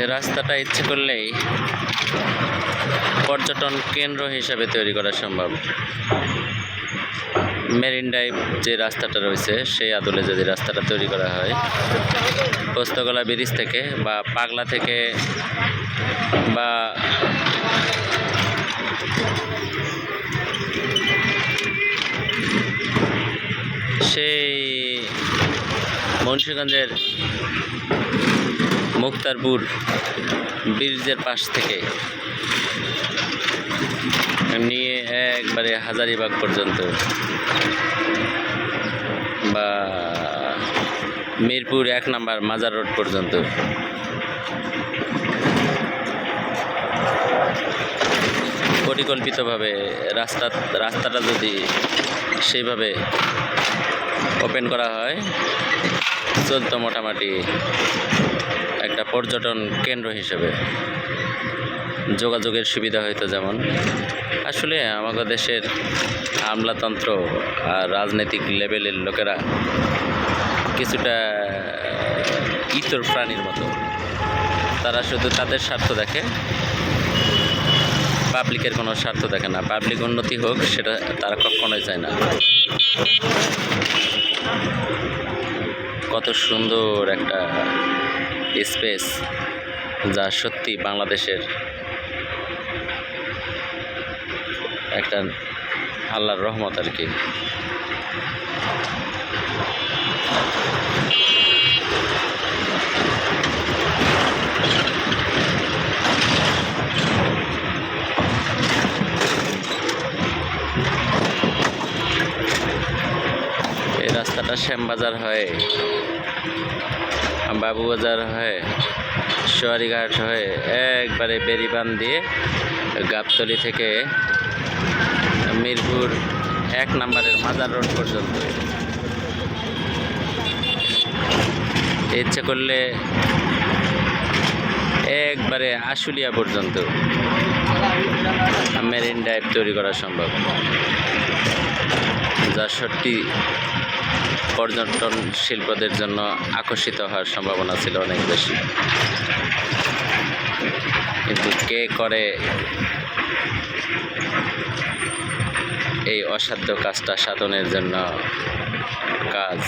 এই রাস্তাটা ইচ্ছে করলেই পর্যটন কেন্দ্র হিসাবে তৈরি করা সম্ভব। মেরিন ড্রাইভ যে রাস্তাটা রয়েছে, সেই আদলে যদি রাস্তাটা তৈরি করা হয়, পোস্তগোলা ব্রিজ থেকে বা পাগলা থেকে বা সেই মুন্সিগঞ্জের মুক্তারপুর ব্রিজের পাশ থেকে নিয়ে একবারে হাজারিবাগ পর্যন্ত বা মিরপুর এক নাম্বার মাজার রোড পর্যন্ত। পরিকল্পিতভাবে রাস্তা, রাস্তাটা যদি সেইভাবে ওপেন করা হয় চলতো মোটামুটি একটা পর্যটন কেন্দ্র হিসেবে। যোগাযোগের সুবিধা হইতো যেমন। আসলে আমাদের দেশের আমলাতন্ত্র আর রাজনৈতিক লেভেলের লোকেরা কিছুটা ইতর প্রাণীর মতো। তারা শুধু তাদের স্বার্থ দেখে, পাবলিকের কোনো স্বার্থ দেখে না। পাবলিক উন্নতি হোক, সেটা তারা কখনোই চায় না। কত সুন্দর একটা স্পেস যা সত্যি বাংলাদেশের একটা আল্লাহর রহমত আর কি। রাস্তাটা শ্যামবাজার হয়ে, বাবুবাজার হয়ে, সোয়ারিঘাট হয়ে, একবারে বেরিবান দিয়ে গাবতলি থেকে মিরপুর এক নাম্বারের মাজার রোড পর্যন্ত। ইচ্ছে করলে একবারে আশুলিয়া পর্যন্ত মেরিন ড্রাইভ তৈরি করা সম্ভব। যা সত্যি পর্যটন শিল্পদের জন্য আকর্ষিত হওয়ার সম্ভাবনা ছিল অনেক বেশি। কিন্তু কে করে এই অসাধ্য কাজটা সাধনের জন্য কাজ